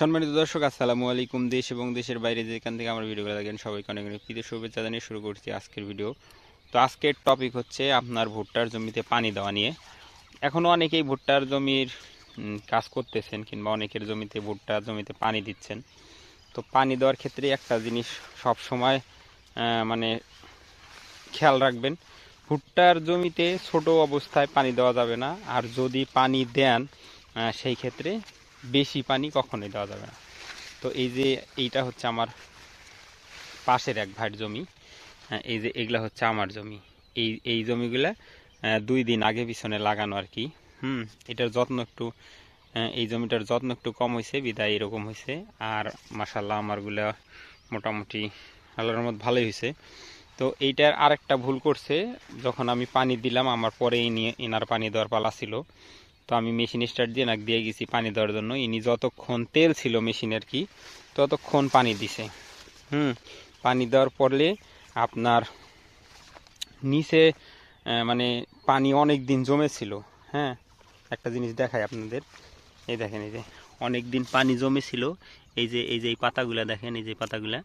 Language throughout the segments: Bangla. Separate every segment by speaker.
Speaker 1: সম্মানিত দর্শক, আসসালামু আলাইকুম। দেশ এবং দেশের বাইরে যেখান থেকে আমার ভিডিওগুলো দেখেন, সবাইকে অনেক অনেক প্রীতি, শুভেচ্ছা জানিয়ে শুরু করছি আজকের ভিডিও। তো আজকের টপিক হচ্ছে আপনার ভুট্টার জমিতে পানি দেওয়া নিয়ে। এখনও অনেকেই ভুট্টার জমির কাজ করতেছেন কিংবা অনেকের জমিতে ভুট্টার জমিতে পানি দিচ্ছেন। তো পানি দেওয়ার ক্ষেত্রে একটা জিনিস সব সময় মানে খেয়াল রাখবেন, ভুট্টার জমিতে ছোট অবস্থায় পানি দেওয়া যাবে না। আর যদি পানি দেন সেই ক্ষেত্রে বেশি পানি কখনোই দেওয়া যাবে না। তো এই যে এইটা হচ্ছে আমার পাশের এক ভাইয়ের জমি। হ্যাঁ, এই যে এগুলা হচ্ছে আমার জমি। এই এই জমিগুলা দুই দিন আগে পিছনে লাগানো আর কি। হুম এটার যত্ন একটু এই জমিটার যত্ন একটু কম হয়েছে বিদায় এরকম হয়েছে আর মাসাল্লাহ আমারগুলা মোটামুটি আল্লাহর মত ভালোই হয়েছে তো এইটার আরেকটা ভুল করছে যখন আমি পানি দিলাম আমার পরেই নিয়ে এনার পানি দেওয়ার পালা ছিল। তো আমি মেশিন স্টার্ট দিয়ে নাক দিয়ে গেছি পানি দেওয়ার জন্য। ইনি যতক্ষণ তেল ছিল মেশিনের কি, ততক্ষণ পানি দিছে। হুম, পানি দেওয়ার পরলে আপনার নিচে মানে পানি অনেক দিন জমেছিল। হ্যাঁ একটা জিনিস দেখাই আপনাদের। এই দেখেন, এই যে অনেক দিন পানি জমেছিল। এই যে এই যে এই পাতাগুলা দেখেন, এই যে পাতাগুলা।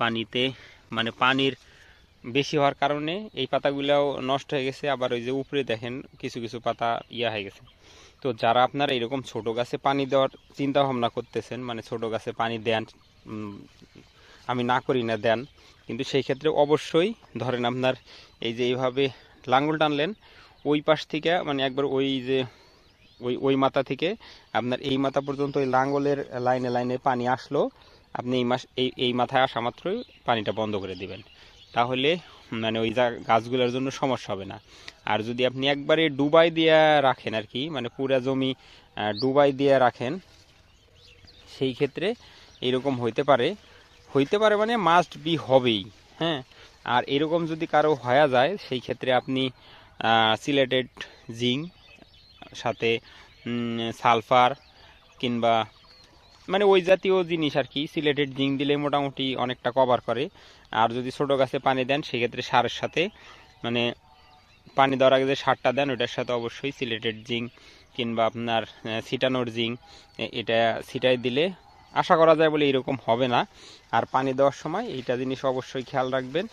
Speaker 1: পানিতে মানে পানির বেশি হওয়ার কারণে এই পাতাগুলাও নষ্ট হয়ে গেছে, আবার ওই যে উপরে দেখেন কিছু কিছু পাতা ইয়া হয়ে গেছে। তো যারা আপনারা এরকম ছোট গাছে পানি দেওয়ার চিন্তা ভাবনা করতেছেন মানে ছোট গাছে পানি দেন আমি না করি না, দেন, কিন্তু সেই ক্ষেত্রে অবশ্যই ধরেন আপনার এই যে এইভাবে লাঙ্গল টানলেন, ওই পাশ থেকে মানে একবার ওই যে, ওই ওই মাথা থেকে আপনার এই মাথা পর্যন্ত ওই লাঙ্গলের লাইনে লাইনে পানি আসলো, আপনি এই মাস, এই এই মাথায় আসা মাত্রই পানিটা বন্ধ করে দিবেন। তাহলে মানে ওই গাছগুলোর জন্য সমস্যা হবে না। আর যদি আপনি একবারে ডুবাই দিয়ে রাখেন আর কি মানে পুরা জমি ডুবাই দিয়ে রাখেন, সেই ক্ষেত্রে এরকম হইতে পারে। হইতে পারে মানে মাস্ট বি হবেই হ্যাঁ? আর এরকম যদি কারও হয়ে যায়, সেই ক্ষেত্রে আপনি সিলেটেড জিঙ্ক সাথে সালফার কিংবা মানে ওই জাতীয় জিনিস আর কি সিলেটেড জিঙ্ক দিলে মোটামুটি অনেকটা কভার করে। আর যদি ছোটো গাছে পানি দেন, সেক্ষেত্রে সারের সাথে মানে পানি দেওয়ার আগে যে সারটা দেন, ওটার সাথে অবশ্যই সিলেটেড জিঙ্ক কিংবা আপনার সিটানোর জিঙ্ক এটা সিটাই দিলে আশা করা যায় বলে এরকম হবে না। আর পানি দেওয়ার সময় এইটা জিনিস অবশ্যই খেয়াল রাখবেন।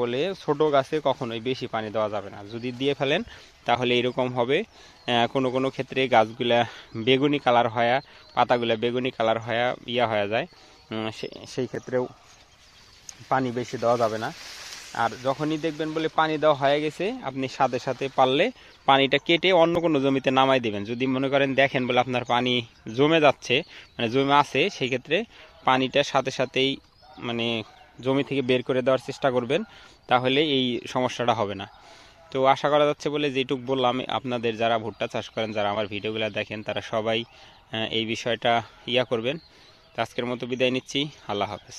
Speaker 1: বলে ছোট গাছে কখনোই বেশি পানি দেওয়া যাবে না। যদি দিয়ে ফেলেন, তাহলে এরকম হবে কোনো কোনো ক্ষেত্রে গাছগুলা বেগুনি কালার হয়া, পাতাগুলা বেগুনি কালার হয়া, ইয়া হয়ে যায়। সেই ক্ষেত্রেও পানি বেশি দেওয়া যাবে না। আর যখনই দেখবেন বলে পানি দেওয়া হয়ে গেছে, আপনি সাথে সাথে পারলে পানিটা কেটে অন্য কোনো জমিতে নামাই দেবেন। যদি মনে করেন দেখেন বলে আপনার পানি জমে যাচ্ছে মানে জমে আছে, সেই ক্ষেত্রে পানিটা সাথে সাথেই মানে জমি থেকে বের করে দেওয়ার চেষ্টা করবেন, তাহলে এই সমস্যাটা হবে না। তো আশা করা যাচ্ছে বলে যেটুক বললাম, আপনাদের যারা ভুট্টা চাষ করেন, যারা আমার ভিডিওগুলো দেখেন, তারা সবাই এই বিষয়টা ইয়া করবেন। আজকের মতো বিদায় নিচ্ছি। আল্লাহ হাফেজ।